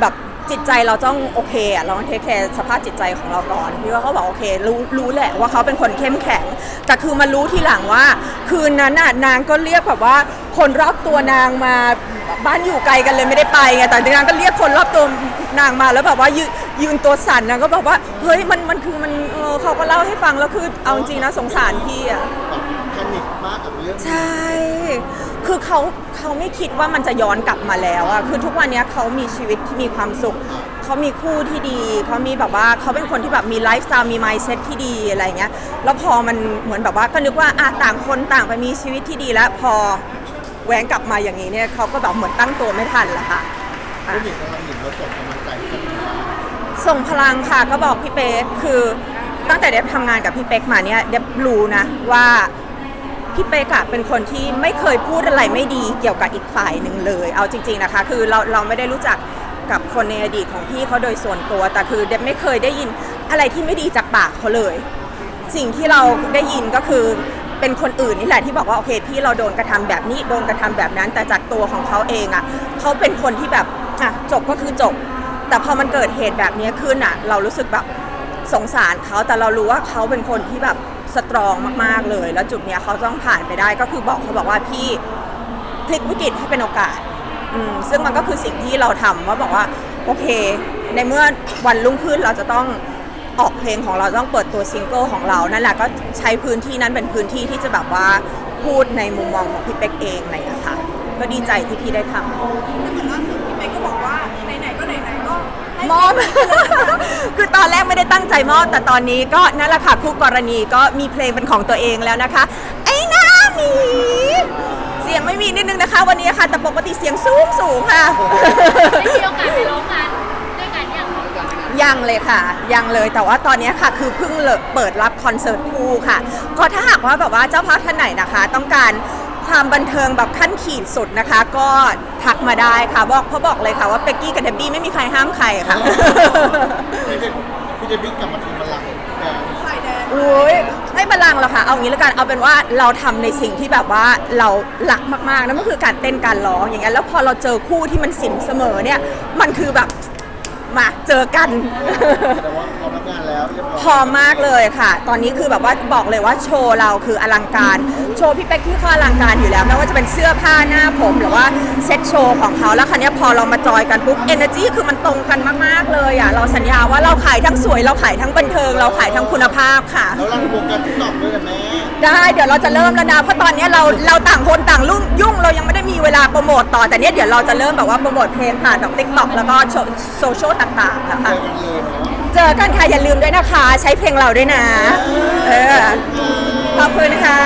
แบบจิตใจเราต้องโอเคอะเราต้องเทคแคร์สภาพจิตใจของเราก่อนพี่ว่าเขาบอกโอเค รู้รู้แหละว่าเขาเป็นคนเข้มแข็ง แต่คือมารู้ทีหลังว่า คืนนั้นน่ะนางก็เรียกแบบว่า คนรอบตัวนางมาบ้านอยู่ไกลกันเลยไม่ได้ไปไงแต่นางก็เรียกคนรอบตัวนางมาแล้วแบบว่ายืนยืนตัวสั่นนางก็บอกว่าเฮ้ยมันมันคือมันเออเขาก็เล่าให้ฟังแล้วคือเอาจริงนะสงสารพี่อะ แบบแพนิคมากกับเรื่องนี้ ใช่ คือเขาเขาไม่คิดว่ามันจะย้อนกลับมาแล้วอะคือทุกวันนี้เขามีชีวิตที่มีความสุข เขามีคู่ที่ดี เขามีแบบว่าเขาเป็นคนที่แบบมีไลฟ์สไตล์มีมายเซ็ตที่ดีอะไรเงี้ย แล้วพอมันเหมือนแบบว่าก็นึกว่าอะต่างคนต่างไปมีชีวิตที่ดีแล้วพอแหวงกลับมาอย่างนี้เนี่ยเขาก็แบบเหมือนตั้งตัวไม่ทันละค่ะ ผู้หญิงกำลังหญิงเราส่งกำลังใจให้กันอยู่บ้างส่งพลังค่ะก็บอกพี่เป๊กคือตั้งแต่เดฟทำงานกับพี่เป๊กมาเนี่ยเดฟรู้นะว่า พี่เป๊กอะเป็นคนที่ไม่เคยพูดอะไรไม่ดีเกี่ยวกับอีกฝ่ายหนึ่งเลย เอาจริง ๆนะคะ คือเราเราไม่ได้รู้จักกับคนในอดีตของพี่เขาโดยส่วนตัว แต่คือเดฟไม่เคยได้ยินอะไรที่ไม่ดีจากปากเขาเลย สิ่งที่เราได้ยินก็คือเป็นคนอื่นนี่แหละที่บอกว่าโอเคพี่เราโดนกระทำแบบนี้โดนกระทำแบบนั้น แต่จากตัวของเขาเองอะ่ะเขาเป็นคนที่แบบอะจบก็คือจบ แต่พอมันเกิดเหตุแบบนี้ขึ้นอะ เรารู้สึกแบบสงสารเขาแต่เรารู้ว่าเขาเป็นคนที่แบบ สตรองมากๆเลย แล้วจุดเนี้ยเขาต้องผ่านไปได้ก็คือบอกเขาบอกว่าพี่พลิกวิกฤตให้เป็นโอกาสอืมซึ่งมันก็คือสิ่งที่เราทำว่าบอกว่าโอเค ในเมื่อวันรุ่งขึ้นเราจะต้องออกเพลงของเราต้องเปิดตัวซิงเกิลของเรานั่นแหละก็ใช้พื้นที่นั้นเป็นพื้นที่ที่จะแบบว่าพูดในมุมมองของพี่เป๊กเองอะไรอย่างเงี้ยค่ะก็ดีใจที่พี่ได้ทำแต่เหมือนล่าสุดพี่เป๊กก็บอกว่า มอบ คือตอนแรกไม่ได้ตั้งใจมอบ แต่ตอนนี้ก็นั่นแหละค่ะคู่กรณีก็มีเพลงเป็นของตัวเองแล้วนะคะ ไอ้หน้าหมีเสียงไม่มีนิดนึงนะคะ วันนี้ค่ะ แต่ปกติเสียงสูงสูงค่ะได้มีโอกาสไปร้องงานด้วยกันยังยังเลยค่ะ ยังเลยแต่ว่าตอนนี้ค่ะคือเพิ่งเปิดรับคอนเสิร์ตคู่ค่ะ ก็ถ้าหากว่าแบบว่าเจ้าภาพท่านไหนนะคะ ต้องการ ความบันเทิงแบบขั้นขีดสุดนะคะ ก็ทักมาได้ค่ะบอกเพราะบอกเลยค่ะว่าเป็กกี้กับเดบบี้ไม่มีใครห้ามใครค่ะ พี่เดบพี่เดบิกกลับมาถึงบัลลังก์แต่สายแดนอุ้ยไม่บัลลังก์หรอกค่ะ เอางี้แล้วกันเอาเป็นว่าเราทำในสิ่งที่แบบว่าเราหลักมากๆนั่นก็คือการเต้นการร้องอย่างเงี้ยแล้วพอเราเจอคู่ที่มันสินเสมอเนี่ยมันคือแบบ มาเจอกัน แต่ว่าพอรับงานแล้วเรียบร้อยพอมากเลยค่ะ ตอนนี้คือแบบว่าบอกเลยว่าโชว์เราคืออลังการ โชว์พี่เป๊กที่เขาอลังการอยู่แล้วไม่ว่าจะเป็นเสื้อผ้าหน้าผมหรือว่าเซ็ตโชว์ของเขาแล้วคันนี้ยพอเรามาจอยกันปุ๊บเอเนอร์จีคือมันตรงกันมากๆเลยอะเราสัญญาว่าเราขายทั้งสวย เราขายทั้งบันเทิง เราขายทั้งคุณภาพค่ะ แล้วเราวงการติ๊กต็อกด้วยนะแม่ ได้เดี๋ยวเราจะเริ่มแล้วนะเพราะตอนนี้เราเราต่างคนต่างรุ่งยุ่งเรายังไม่ได้มีเวลาโปรโมตต่อแต่เนี้ยเดี๋ยวเราจะเริ่มแบบว่าโปรโมทเพลงผ่านแบบติ๊กต็อกแล้วก็โซเชียลต่างๆแล้ค่ะเจอกันค่ะอย่าลืมด้วยนะคะ ใช้เพลงเราด้วยนะเออขอบคุณค่ะ